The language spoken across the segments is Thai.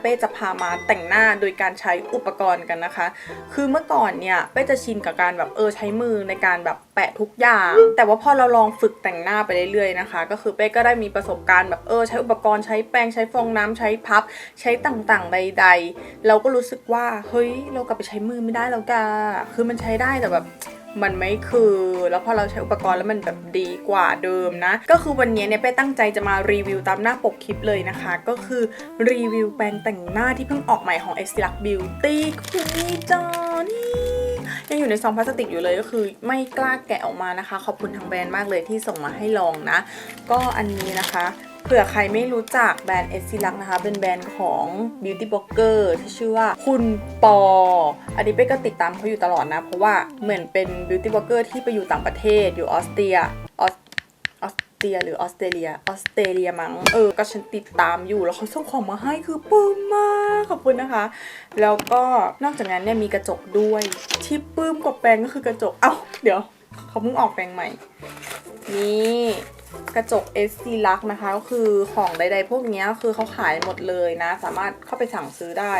เป้จะพามาแต่งหน้าโดยการใช้อุปกรณ์กันนะคะ คือเมื่อก่อนเนี่ยเป้จะชินกับการแบบเออใช้มือในการแบบแปะทุกอย่าง แต่ว่าพอเราลองฝึกแต่งหน้าไปเรื่อยๆนะคะ ก็คือเป้ก็ได้มีประสบการณ์แบบเออใช้อุปกรณ์ใช้แป้งใช้ฟองน้ำใช้พับ ใช้ต่างๆใด ๆ เราก็รู้สึกว่าเฮ้ยเรากลับไปใช้มือไม่ได้แล้วกาคือมันใช้ได้แต่แบบ มันไม่คือ แล้วพอเราใช้อุปกรณ์แล้วมันแบบดีกว่าเดิมนะ ก็คือวันนี้เนี่ยเป้ตั้งใจจะมารีวิวตามหน้าปกคลิปเลยนะคะ ก็คือรีวิวแปรงแต่งหน้าที่เพิ่งออกใหม่ของ e s t i l u x Beauty คือนี่จ้านี่ยังอยู่ในซองพลาสติกอยู่เลยก็คือไม่กล้าแกะออกมานะคะ ขอบคุณทางแบรนด์มากเลยที่ส่งมาให้ลองนะ ก็อันนี้นะคะ ผื่อใครไม่รู้จักแบรนด์เอสซิลักนะคะ เป็นแบรนด์ของ Beauty Blogger ที่ชื่อว่าคุณปอ อันนี้เป้ก็ติดตามเขาอยู่ตลอดนะ เพราะว่าเหมือนเป็น Beauty Blogger ที่ไปอยู่ต่างประเทศอยู่ออสเตรียออสออสเตรียหรือออสเตรเลียออสเตรเลียมั้งเออก็ฉันติดตามอยู่แล้วเขาส่งของมาให้คือปลื้มมากขอบคุณนะคะ แล้วก็นอกจากนั้นเนี่ยมีกระจกด้วยที่ปลื้มกว่าแปรงก็คือกระจกเอ้าเดี๋ยวเขาเพิ่งออกแปรงใหม่นี่ กระจก s อ l u x นะคะ ก็คือของใดๆพวกนี้คือเขาขายหมดเลยนะ สามารถเข้าไปสั่งซื้อได้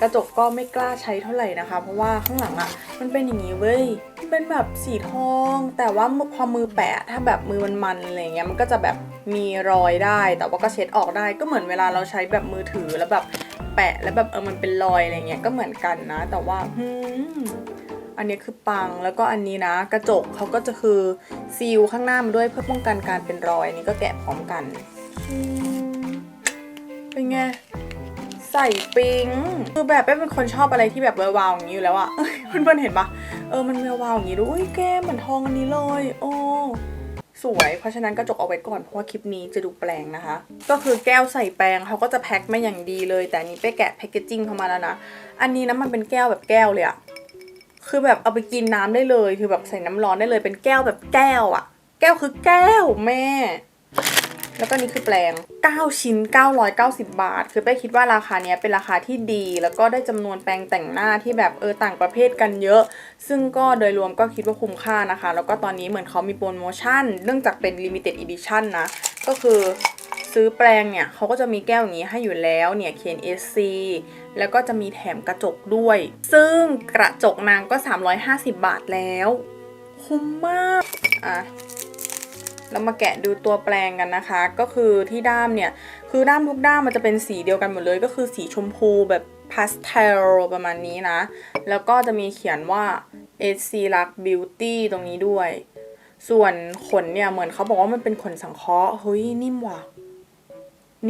กระจกก็ไม่กล้าใช้เท่าไหร่นะคะ เพราะว่าข้างหลังอะ่ะมันเป็นอย่างนี้เว้ยเป็นแบบสีทอง แต่ว่าพอมือแปะถ้าแบบมือมันมันๆอะไรเงี้ยมันก็จะแบบมีรอยได้ แต่ว่าก็เช็ดออกได้ก็เหมือนเวลาเราใช้แบบมือถือแล้วแบบแปะแล้วแบบเออมันเป็นรอยอะไรเงี้ยก็เหมือนกันนะ แต่ว่า อันนี้คือปังแล้วก็อันนี้นะ กระจกเขาก็จะคือซีลข้างหน้ามาด้วยเพื่อป้องกันการเป็นรอยอันนี้ก็แกะพร้อมกันเป็นไงใส่ปิงคือแบบเป้เป็นคนชอบอะไรที่แบบแวววาวอย่างนี้อยู่แล้วอะเพื่อนๆเห็นปะเออมันแวววาวอย่างนี้ด้วยแก้มเหมือนทองอันนี้เลย โอ้สวย เพราะฉะนั้นกระจกเอาไว้ก่อนเพราะว่าคลิปนี้จะดูแปลงนะคะ ก็คือแก้วใส่แปรงเขาก็จะแพ็คมาอย่างดีเลย แต่อันนี้เป้แกะแพคเกจจิ้งเข้ามาแล้วนะ อันนี้นะมันเป็นแก้วแบบแก้วเลยอะ คือแบบเอาไปกินน้ำได้เลย คือแบบใส่น้ำร้อนได้เลย เป็นแก้วแบบแก้วอะแก้วคือแก้วแม่ แล้วก็นี่คือแปลง 9 ชิ้น 990 บาท คือเป้คิดว่าราคาเนี้ยเป็นราคาที่ดี แล้วก็ได้จำนวนแปรงแต่งหน้าที่แบบเออต่างประเภทกันเยอะ ซึ่งก็โดยรวมก็คิดว่าคุ้มค่านะคะ แล้วก็ตอนนี้เหมือนเขามีโปรโมชั่น เนื่องจากเป็น limited edition นะ ก็คือ ซื้อแปรงเนี่ยเขาก็จะมีแก้วอย่างนี้ให้อยู่แล้วเนี่ยเขียน SC แล้วก็จะมีแถมกระจกด้วย ซึ่งกระจกนางก็ 350 บาทแล้ว คุ้มมากอะเรามาแกะดูตัวแปรงกันนะคะ ก็คือที่ด้ามเนี่ย คือด้ามทุกด้ามมันจะเป็นสีเดียวกันหมดเลย ก็คือสีชมพูแบบพาสเทลประมาณนี้นะ แล้วก็จะมีเขียนว่า s c l u x Beauty ตรงนี้ด้วย ส่วนขนเนี่ย เหมือนเขาบอกว่ามันเป็นขนสังเคราะห์ เฮ้ย นิ่มว่ะ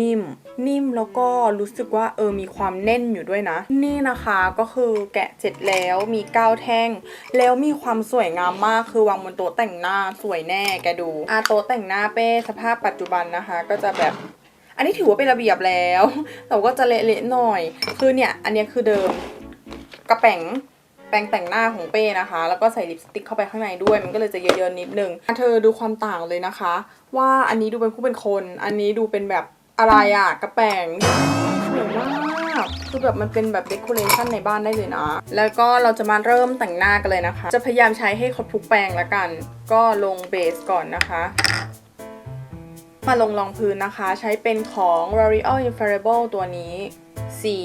นิ่ม นิ่มแล้วก็รู้สึกว่าเออมีความแน่นอยู่ด้วยนะ นี่นะคะก็คือแกะเสร็จแล้วมีก้าวแท่ง แล้วมีความสวยงามมากคือวางบนโต๊ะแต่งหน้าสวยแน่แกดูอาโต๊ะแต่งหน้าเป้สภาพปัจจุบันนะคะ ก็จะแบบอันนี้ถือว่าเป็นระเบียบแล้ว แต่ว่าก็จะเละๆหน่อย คือเนี่ย อันนี้คือเดิมกระแป๋งแปรงแต่งหน้าของเป้นะคะ แล้วก็ใส่ลิปสติกเข้าไปข้างในด้วย มันก็เลยจะเยอะๆนิดนึง เธอดูความต่างเลยนะคะ ว่าอันนี้ดูเป็นผู้เป็นคน อันนี้ดูเป็นแบบ อะไรอะกระแป๋งสวยมากคือแบบมันเป็นแบบเดคอเรชันในบ้านได้เลยนะ แล้วก็เราจะมาเริ่มแต่งหน้ากันเลยนะคะ จะพยายามใช้ให้ครบทุกแปรงละกัน ก็ลงเบสก่อนนะคะมาลงรองพื้นนะคะ ใช้เป็นของ L'Oreal Infallible ตัวนี้ สี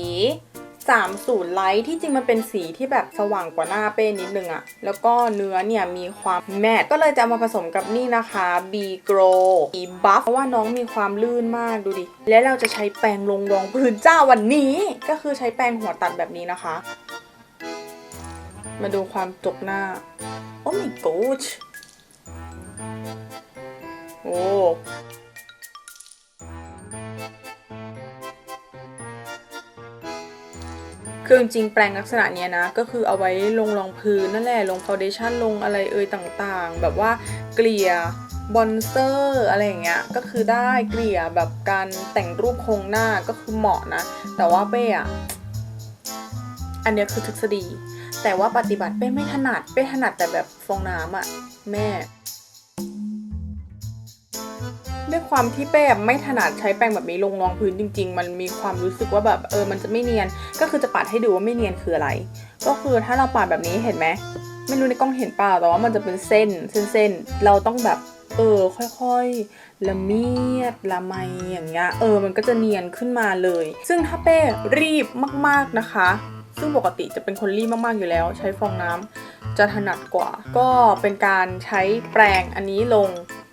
30 Light ที่จริงมันเป็นสีที่แบบสว่างกว่าหน้าเป้นิดนึงอะแล้วก็เนื้อเนี่ยมีความแมตต์ก็เลยจะเอามาผสมกับนี่นะคะ B Glow B Buff เพราะว่าน้องมีความลื่นมากดูดิ แล้วเราจะใช้แปรงลงรองพื้นจ้าวันนี้ ก็คือใช้แปรงหัวตัดแบบนี้นะคะ มาดูความจกหน้า โอ้ my god โอ้ คือจริงแปรงลักษณะเนี้ยนะ ก็คือเอาไว้ลงรองพื้นนั่นแหละ ลงฟาวเดชั่นลงอะไรเอ่ยต่างๆ แบบว่าเกลี่ยบอนเซอร์อะไรอย่างเงี้ย ก็คือได้เกลี่ยแบบการแต่งรูปโครงหน้าก็คือเหมาะนะ แต่ว่าเป้อะอันเนี้ยคือทฤษฎี แต่ว่าปฏิบัติเป้ไม่ถนัด เป้ถนัดแต่แบบฟองน้ำอะแม่ ด้วยความที่เป้ไม่ถนัดใช้แปรงแบบนี้ลงรองพื้นจริง ๆ มันมีความรู้สึกว่าแบบเออมันจะไม่เนียน ก็คือจะปัดให้ดูว่าไม่เนียนคืออะไร ก็คือถ้าเราปัดแบบนี้เห็นไหมไม่รู้ในกล้องเห็นเปล่าแต่ว่ามันจะเป็นเส้นเส้นเส้นๆเราต้องแบบเออค่อยๆ ละเมียดละไมอย่างเงี้ยเออมันก็จะเนียนขึ้นมาเลย ซึ่งถ้าเป้รีบมากๆนะคะ ซึ่งปกติจะเป็นคนรีบมากๆอยู่แล้ว ใช้ฟองน้ำจะถนัดกว่า ก็เป็นการใช้แปรงอันนี้ลง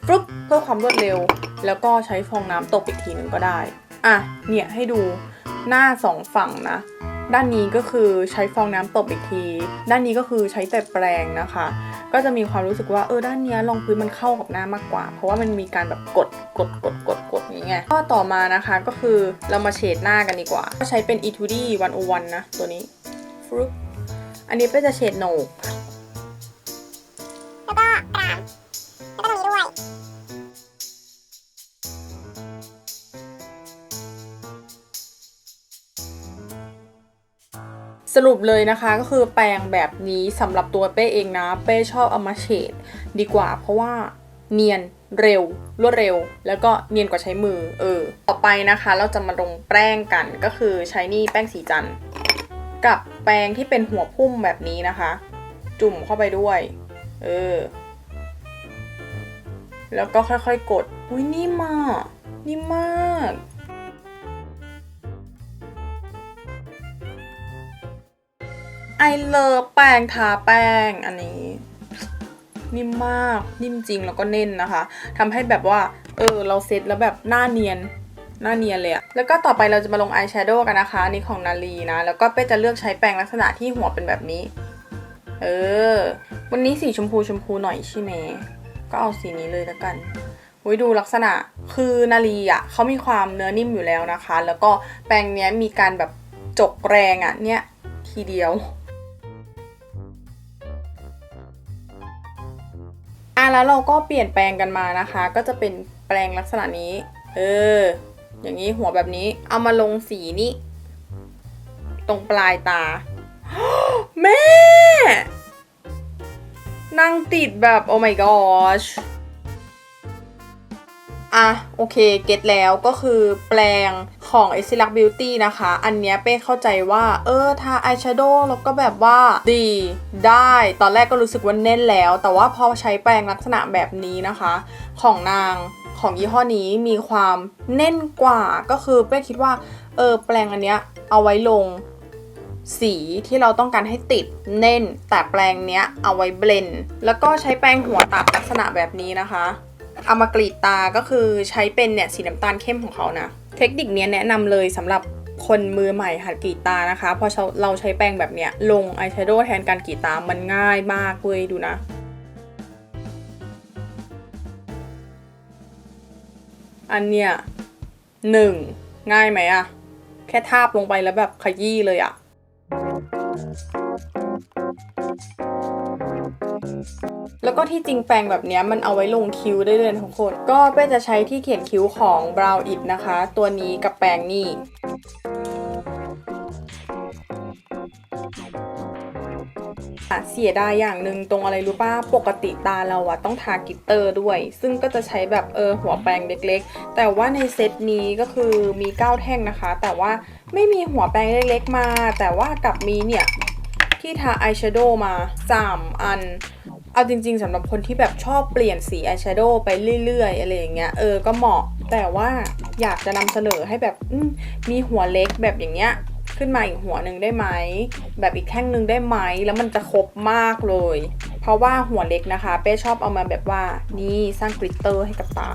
ฟลุ๊บเพื่อความรวดเร็ว แล้วก็ใช้ฟองน้ำตบอีกทีหนึ่งก็ได้ อะ เนี่ยให้ดูหน้าสองฝั่งนะ ด้านนี้ก็คือใช้ฟองน้ำตบอีกที ด้านนี้ก็คือใช้แต่แปรงนะคะ ก็จะมีความรู้สึกว่าเออด้านนี้รองพื้นมันเข้ากับหน้ามากกว่า เพราะว่ามันมีการแบบกดกดกดกดกดอย่างเงี้ยข้อต่อมานะคะก็คือเรามาเฉดหน้ากันดีกว่า ก็ใช้เป็น e 2 d 101นะ ตัวนี้ฟรุปอันนี้เป็นจะเฉดโหนกแล้วก็กราม แล้วก็ตรงนี้ด้วย สรุปเลยนะคะก็คือแปรงแบบนี้สำหรับตัวเป้เองนะ เป้ชอบเอามาเฉดดีกว่าเพราะว่าเนียนเร็วรวดเร็ว แล้วก็เนียนกว่าใช้มือ เออ ต่อไปนะคะ เราจะมาลงแป้งกันก็คือใช้นี่แป้งสีจันกับแป้งที่เป็นหัวพุ่มแบบนี้นะคะ จุ่มเข้าไปด้วย เออ แล้วก็ค่อยๆกด อุ้ยนิ่มมากนิ่มมากไอเลิฟแป้งทาแป้งอันนี้ นิ่มมากนิ่มจริงแล้วก็เน้นนะคะทำให้แบบว่า เออ เราเซ็ตแล้วแบบหน้าเนียนหน้าเนียนเลยอะแล้วก็ต่อไปเราจะมาลงอายแชโดว์กันนะคะอันนี่ของนาลีนะ แล้วก็เป้จะเลือกใช้แปรงลักษณะที่หัวเป็นแบบนี้ เออ วันนี้สีชมพูชมพูหน่อยใช่ไหม ก็เอาสีนี้เลยแล้วกันอุ้ยดูลักษณะคือนาลีอะเขามีความเนื้อนิ่มอยู่แล้วนะคะ แล้วก็แปรงเนี้ยมีการแบบจกแรงอะเนี่ยทีเดียวอะแล้วเราก็เปลี่ยนแปลงกันมานะคะ ก็จะเป็นแปลงลักษณะนี้ เออ อย่างนี้หัวแบบนี้เอามาลงสีนี้ ตรงปลายตาแม่ นั่งติดแบบ โอ้ my gosh อะ โอเค เก็ตแล้วก็คือแปลงของ e s i l a c Beauty นะคะ อันเนี้ยเป้เข้าใจว่า เออ ทาอายแชโดว์แล้วก็แบบว่าดีได้ ตอนแรกก็รู้สึกว่าแน่นแล้ว แต่ว่าพอใช้แปรงลักษณะแบบนี้นะคะ ของนางของยี่ห้อนี้มีความแน่นกว่าก็คือเป้คิดว่า เออ แปรงอันเนี้ยเอาไว้ลง สีที่เราต้องการให้ติดเน่นแต่แปรงเนี้ยเอาไว้เบลนด์แล้วก็ใช้แปรงหัวตัดลักษณะแบบนี้นะคะ เอามากรีดตาก็คือใช้เป็นเนี่ยสีน้ำตาลเข้มของเขานะ เทคนิคเนี้ยแนะนำเลยสำหรับคนมือใหม่หัดกรีดตานะคะพอเราใช้แปรงแบบเนี้ยลงอายแชโดว์แทนการกรีดตามันง่ายมากเว้ยดูนะอันเนี้ยหนึ่งง่ายไหมอะแค่ทาบลงไปแล้วแบบขยี้เลยอะ แล้วก็ที่จริงแปรงแบบนี้มันเอาไว้ลงคิ้วได้เลยทุกคน ก็เป้จะใช้ที่เขียนคิ้วของ Brow It นะคะ ตัวนี้กับแปรงนี่เสียดายอย่างหนึ่งตรงอะไรรู้ป่ะปกติตาเราอะต้องทากิตเตอร์ด้วย ซึ่งก็จะใช้แบบเออหัวแปรงเล็กๆ แต่ว่าในเซตนี้ก็คือมี 9 แท่งนะคะ แต่ว่าไม่มีหัวแปรงเล็กๆมา แต่ว่ากลับมีเนี่ยที่ทาอายแชโดว์มา 3 อัน เอาจริง ๆสำหรับคนที่แบบชอบเปลี่ยนสีอายแชโดว์ไปเรื่อยๆอะไรอย่างเงี้ยเออก็เหมาะ แต่ว่าอยากจะนำเสนอให้แบบมมีหัวเล็กแบบอย่างเงี้ยขึ้นมาอีกหัวหนึ่งได้ไหม แบบอีกแท่งหนึ่งได้ไหม แล้วมันจะครบมากเลย เพราะว่าหัวเล็กนะคะ เป้ชอบเอามาแบบว่านี่สร้างกริตเตอร์ให้กับตา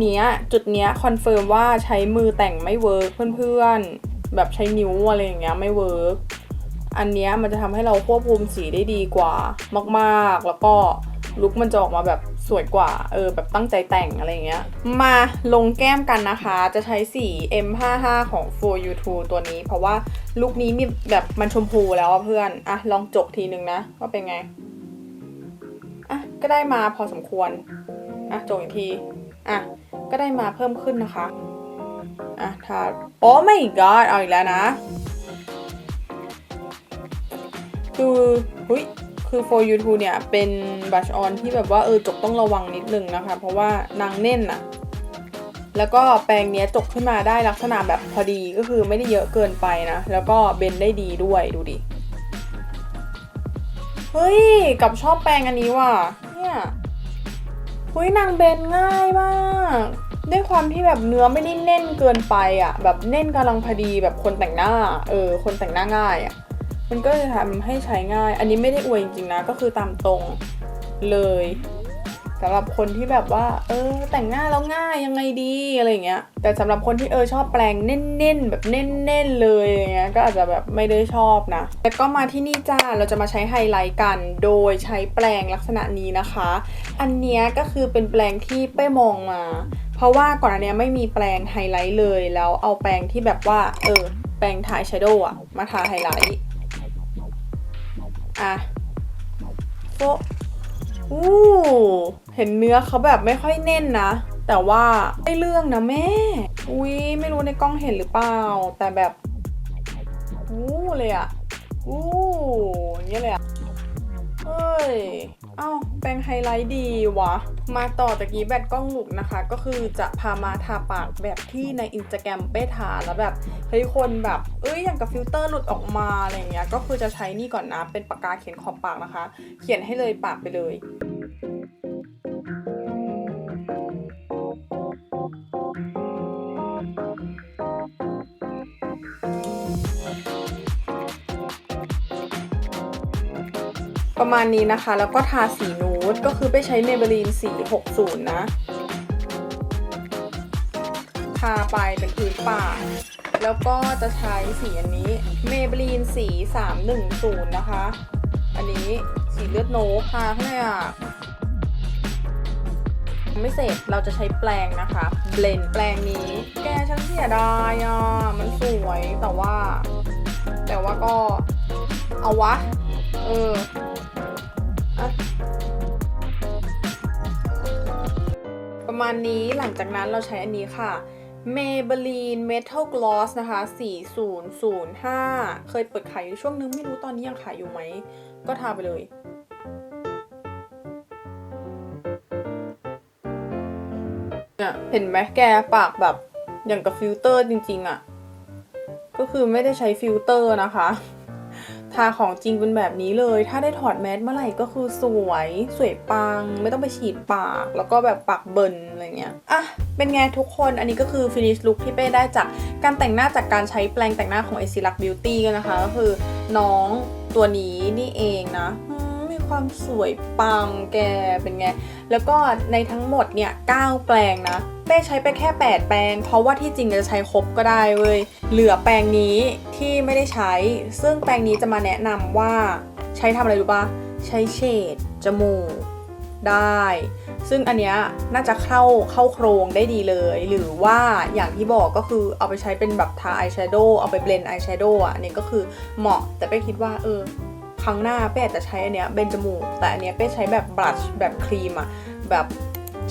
เนี้ยจุดเนี้ยคอนเฟิร์มว่าใช้มือแต่งไม่เวิร์กเพื่อนๆ แบบใช้นิ้วอะไรอย่างเงี้ยไม่เวิร์ก อันนี้มันจะทำให้เราควบคุมสีได้ดีกว่ามากๆ แล้วก็ลุคมันจะออกมาแบบสวยกว่า เออ แบบตั้งใจแต่งอะไรเงี้ย มาลงแก้มกันนะคะ จะใช้สี M55 ของ For You t o ตัวนี้ เพราะว่าลุคนี้มีแบบมันชมพูแล้วเพื่อน อะ ลองจกทีนึงนะ ว่าเป็นไง อะ ก็ได้มาพอสมควร อะ จกอีกที อะ ก็ได้มาเพิ่มขึ้นนะคะ อะทาโอ้ my god เอาอีกแล้วนะ คือหุยคือ for you t o เนี่ย เป็นบัชออนที่แบบว่าเออจกต้องระวังนิดนึงนะคะ เพราะว่านางเน่นอะแล้วก็แปรงเนี้ยจกขึ้นมาได้ลักษณะแบบพอดีก็คือไม่ได้เยอะเกินไปนะ แล้วก็เบนได้ดีด้วยดูดิ เฮ้ย กับชอบแปลงอันนี้ว่ะเนี่ยเฮ้ยนางเบนง่ายมากด้วยความที่แบบเนื้อไม่ได้แน่นเกินไปอะ แบบแน่นกำลังพอดีแบบคนแต่งหน้า เออ คนแต่งหน้าง่ายอะ มันก็จะทำให้ใช้ง่าย อันนี้ไม่ได้อวยจริงๆนะ ก็คือตามตรงเลยสำหรับคนที่แบบว่า เออ แต่งหน้าแล้วง่ายยังไงดีอะไรเงี้ย แต่สำหรับคนที่เออชอบแปลงเน้นๆแบบเน้นๆเลยอย่างเงี้ย ก็อาจจะแบบไม่ได้ชอบนะ แล้วก็มาที่นี่จ้า เราจะมาใช้ไฮไลท์กัน โดยใช้แปลงลักษณะนี้นะคะ อันเนี้ยก็คือเป็นแปลงที่เป้มองมา เพราะว่าก่อนอันเนี้ยไม่มีแปลงไฮไลท์เลย แล้วเอาแปลงที่แบบว่า เออ แปลงทาแชโดว์อะมาทาไฮไลท์ อะโฟอู้เห็นเนื้อเขาแบบไม่ค่อยแน่นนะ แต่ว่าได้เรื่องนะแม่ อุ้ยไม่รู้ในกล้องเห็นหรือเปล่า แต่แบบอู้เลยอะอู้อย่างเงี้ยเลยอะเฮ้ย อ้าแปรงไฮไลท์ดีวะ มาต่อตะกี้แบตกล้องหลุดนะคะ ก็คือจะพามาทาปากแบบที่ในอินสตาแกรมเป้ทาแล้วแบบเฮ้ยคนแบบ เอ้ยอย่างกับฟิลเตอร์หลุดออกมาอะไรเงี้ย ก็คือจะใช้นี่ก่อนนะ เป็นปากกาเขียนขอบปากนะคะ เขียนให้เลยปากไปเลย ประมาณนี้นะคะ แล้วก็ทาสีนูดก็คือไปใช้ Maybelline สี 60 นะ ทาไปเป็นพื้นปากแล้วก็จะใช้สีอันนี้ Maybelline สี 310 นะคะ อันนี้สีเลือดโนกทาข้างในอะไม่เสร็จเราจะใช้แปรงนะคะ เบลนแปรงนี้ แกฉันเสียดายอะ มันสวยแต่ว่า แต่ว่าก็เอาวะ เออ ประมาณนี้หลังจากนั้นเราใช้อันนี้ค่ะ Maybelline Metal Gloss นะคะ 4005 เคยเปิดขายอยู่ช่วงนึงไม่รู้ตอนนี้ยังขายอยู่ไหม ก็ทาไปเลยเนี่ยเห็นไหมแกปากแบบอย่างกับฟิลเตอร์จริงๆอะ่ะ ก็คือไม่ได้ใช้ฟิลเตอร์นะคะ ทาของจริงเป็นแบบนี้เลย ถ้าได้ถอดแมสเมื่อไหร่ก็คือสวยสวยปัง ไม่ต้องไปฉีดปาก แล้วก็แบบปากเบิร์นอะไรเงี้ยอะเป็นไงทุกคนอันนี้ก็คือ finish look ที่เป้ได้จากการแต่งหน้าจากการใช้แปรงแต่งหน้าของ a c i l a c Beauty กันนะคะ ก็คือน้องตัวนี้นี่เองนะมมีความสวยปังแกเป็นไง แล้วก็ในทั้งหมดเนี่ย9แปลงนะ เป้ใช้ไปแค่ 8 แปลงเพราะว่าที่จริงจะใช้ครบก็ได้เว้ยเหลือแปลงนี้ที่ไม่ได้ใช้ ซึ่งแปลงนี้จะมาแนะนำว่าใช้ทำอะไรรู้ปะใช้เฉดจมูกได้ ซึ่งอันเนี้ยน่าจะเข้าเข้าโครงได้ดีเลย หรือว่าอย่างที่บอกก็คือเอาไปใช้เป็นแบบทาอายแชโดว์เอาไปเบลนด์อายแชโดว์อะอันนี้ก็คือเหมาะแต่เป้คิดว่าเออครั้งหน้าเป้อาจจะใช้อันเนี้ยเบนจมูก แต่อันเนี้ยเป้ใช้แบบบลัชแบบครีมอะแบบ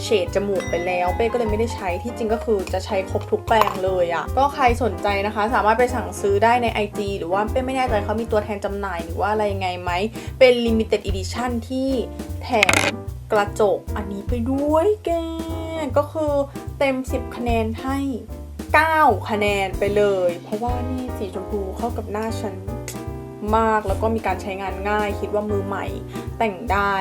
เฉดจมูกไปแล้ว เป้ก็เลยไม่ได้ใช้ที่จริงก็คือจะใช้ครบทุกแปลงเลยอะก็ใครสนใจนะคะ สามารถไปสั่งซื้อได้ใน IG หรือว่าเป้ไม่แน่ใจเขามีตัวแทนจำหน่ายหรือว่าอะไรยังไงไหม เป็น limited edition ที่แถมกระจกอันนี้ไปด้วยแกก็คือเต็ม 10 คะแนนให้ 9 คะแนนไปเลย เพราะว่านี่สีชมพูเข้ากับหน้าฉันมากแล้วก็มีการใช้งานง่ายคิดว่ามือใหม่ แต่งได้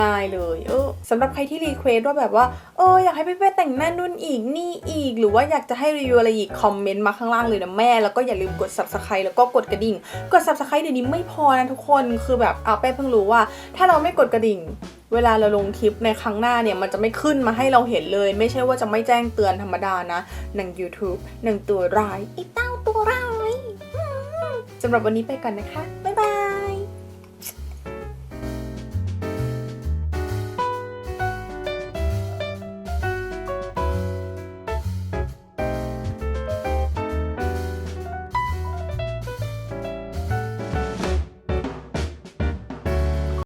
ง่าย ๆ เลยเออสำหรับใครที่รีเควสว่าแบบว่าเอออยากให้พี่เป้แต่งหน้านู่นอีกนี่อีก หรือว่าอยากจะให้รีวิวอะไรอีกคอมเมนต์มาข้างล่างเลยนะแม่ แล้วก็อย่าลืมกด subscribe แล้วก็กดกระดิ่ง กด subscribe เดี๋ยวนี้ไม่พอนะทุกคนคือแบบเอาเป้เพิ่งรู้ว่า ถ้าเราไม่กดกระดิ่งเวลาเราลงคลิปในครั้งหน้าเนี่ยมันจะไม่ขึ้นมาให้เราเห็นเลย ไม่ใช่ว่าจะไม่แจ้งเตือนธรรมดานะหนัง YouTube หนังตัวร้ายไอ้เต้าตัวร้ายสำหรับวันนี้ไปก่อนนะคะ บ๊ายบาย